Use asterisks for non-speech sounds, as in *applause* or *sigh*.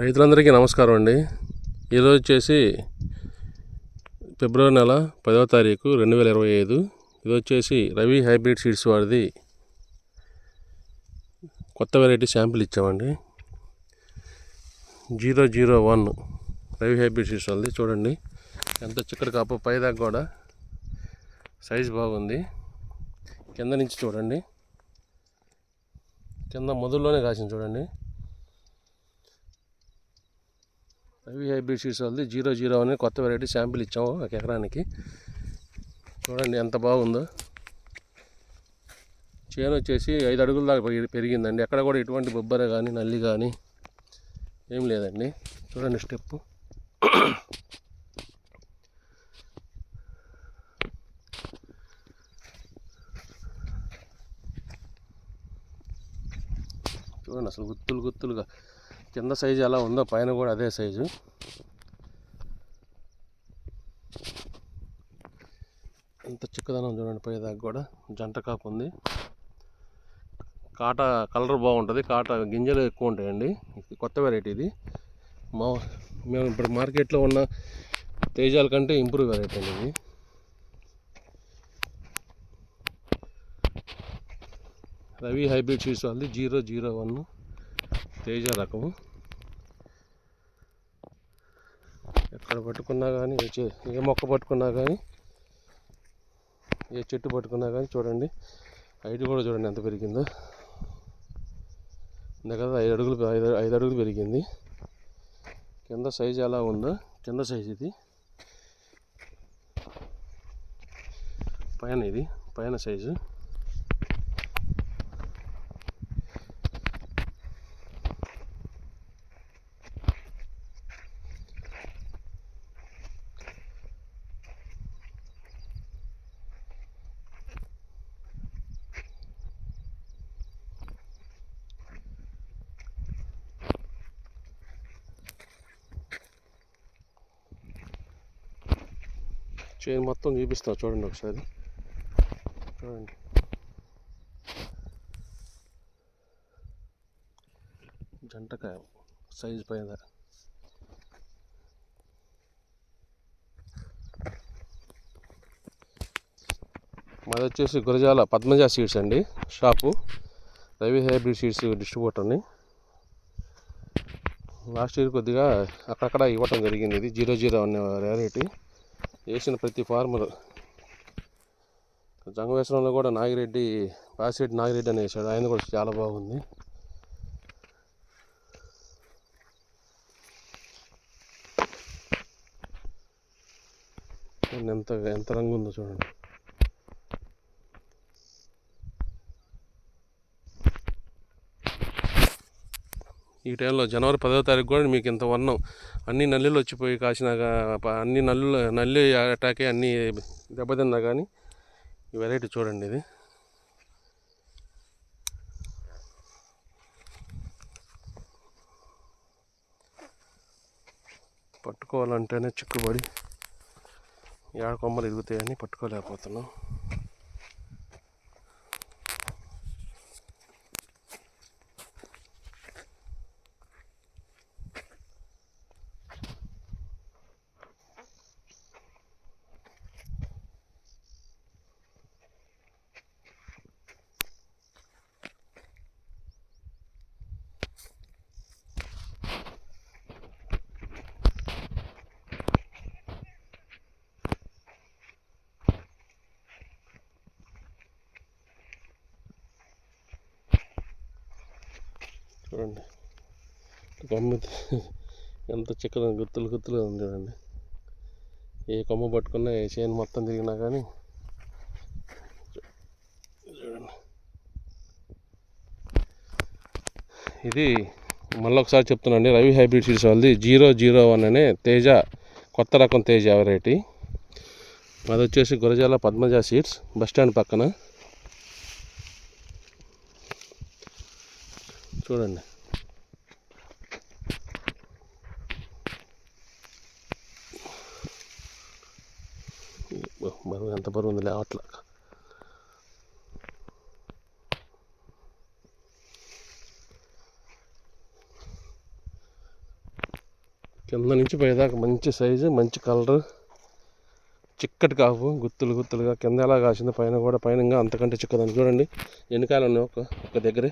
రైతులందరికీ నమస్కారం అండి. ఈరోజు వచ్చేసి ఫిబ్రవరి నెల పదవ తారీఖు రెండు వేల ఇరవై ఐదు. ఇది వచ్చేసి రవి హైబ్రిడ్ సీడ్స్ వారిది కొత్త వెరైటీ శాంపిల్ ఇచ్చామండి. Zero zero one Ravi hybrid seeds వాళ్ళది చూడండి ఎంత చిక్కడి కాపు పైదాకా కూడా సైజ్ బాగుంది. కింద నుంచి చూడండి కింద మొదల్లోనే కాసింది చూడండి. రవి హైబ్రిడ్ సీడ్స్ వాళ్ళది జీరో జీరో అని కొత్త వెరైటీ శాంపిల్ ఇచ్చాము ఒక ఎకరానికి. చూడండి ఎంత బాగుందో. చేను వచ్చేసి ఐదు అడుగుల దాకా పెరిగి- పెరిగిందండి. ఎక్కడ కూడా ఎటువంటి బొబ్బర కానీ నల్లి కానీ ఏం లేదండి. చూడండి స్టెప్పు. చూడండి అసలు గుత్తులు గుత్తులుగా. కింద సైజు ఎలా ఉందో పైన కూడా అదే సైజు. ఎంత చిక్కదనం చూడండి పైదాకా కూడా. జంట కాపు ఉంది. కాట కలర్ బాగుంటుంది. కాట గింజలు ఎక్కువ ఉంటాయండి. కొత్త వెరైటీ ఇది. మా మేము ఇప్పుడు మార్కెట్లో ఉన్న తేజాల కంటే ఇంప్రూవ్ వెరైటీ అండి ఇది. రవి హైబ్రిడ్ సీడ్స్ వాళ్ళది జీరో జీరో వన్ తేజ రకము. ఎక్కడ పట్టుకున్నా కానీ ఏ చె- ఏ మొక్క పట్టుకున్నా కానీ ఏ చెట్టు పట్టుకున్నా కానీ చూడండి. హైట్ కూడా చూడండి ఎంత పెరిగిందో. ఇంత కదా ఐదు అడుగులు ఐదు ఐదు అడుగులు పెరిగింది. కింద సైజు ఎలా ఉందో కింద సైజు ఇది. పైన ఇది పైన సైజు. చైన్ మొత్తం చూపిస్తా చూడండి ఒకసారి. చూడండి. జంటకాయ సైజ్ పైన. మాది వచ్చేసి గురజాల పద్మజ సీడ్స్ అండి షాపు. రవి హైబ్రిడ్ సీడ్స్ డిస్ట్రిబ్యూటర్ని. లాస్ట్ ఇయర్ కొద్దిగా అక్కడక్కడ ఇవ్వటం జరిగింది. ఇది జీరో జీరో అనే వెరైటీ వేసిన ప్రతి ఫార్మర్ జంగవేశ్వరంలో కూడా నాగిరెడ్డి బాసిరెడ్డి నాగిరెడ్డి అని వేసాడు ఆయన కూడా చాలా బాగుంది. ఎంత ఎంత రంగు ఉందో చూడండి. ఈ టైంలో జనవరి పదో తారీఖు కూడా మీకు ఇంత వర్ణం. అన్ని నల్లులు వచ్చిపోయి కాసినాక అన్ని నల్లులు నల్లి అటాకే అన్ని దెబ్బతిన్నా కానీ ఈ వెరైటీ చూడండి ఇది. పట్టుకోవాలంటేనే చిక్కుబడి ఏడ కొమ్మలు ఎదుగుతాయని పట్టుకోలేకపోతున్నాం. చూడండి. కొమ్మ *laughs* ఎంత చిక్కగా గుత్తులు గుత్తులుగా ఉంది చూడండి. ఏ కొమ్మ పట్టుకున్నా ఏ చేను మొత్తం తిరిగినా కానీ చూడండి. ఇది మళ్ళీ ఒకసారి చెప్తున్నాండి రవి హైబ్రిడ్ సీడ్స్ వాళ్ళది జీరో జీరో వన్ అనే తేజ కొత్త రకం తేజ వెరైటీ అది వచ్చేసి Gurajala Padmaja seeds bus stand పక్కన. చూడండి. బరువు ఎంత బరువు ఉంది లేవట్లా కింద నుంచి పైదాకా మంచి సైజు మంచి కలరు చిక్కటి కాపు గుత్తులు గుత్తులుగా కింద ఎలా కాసిందో పైన కూడా పైన ఇంకా అంతకంటే చిక్కదని చూడండి. ఎన్ని కాయలు ఉన్నాయి? ఒక ఒక దగ్గరే.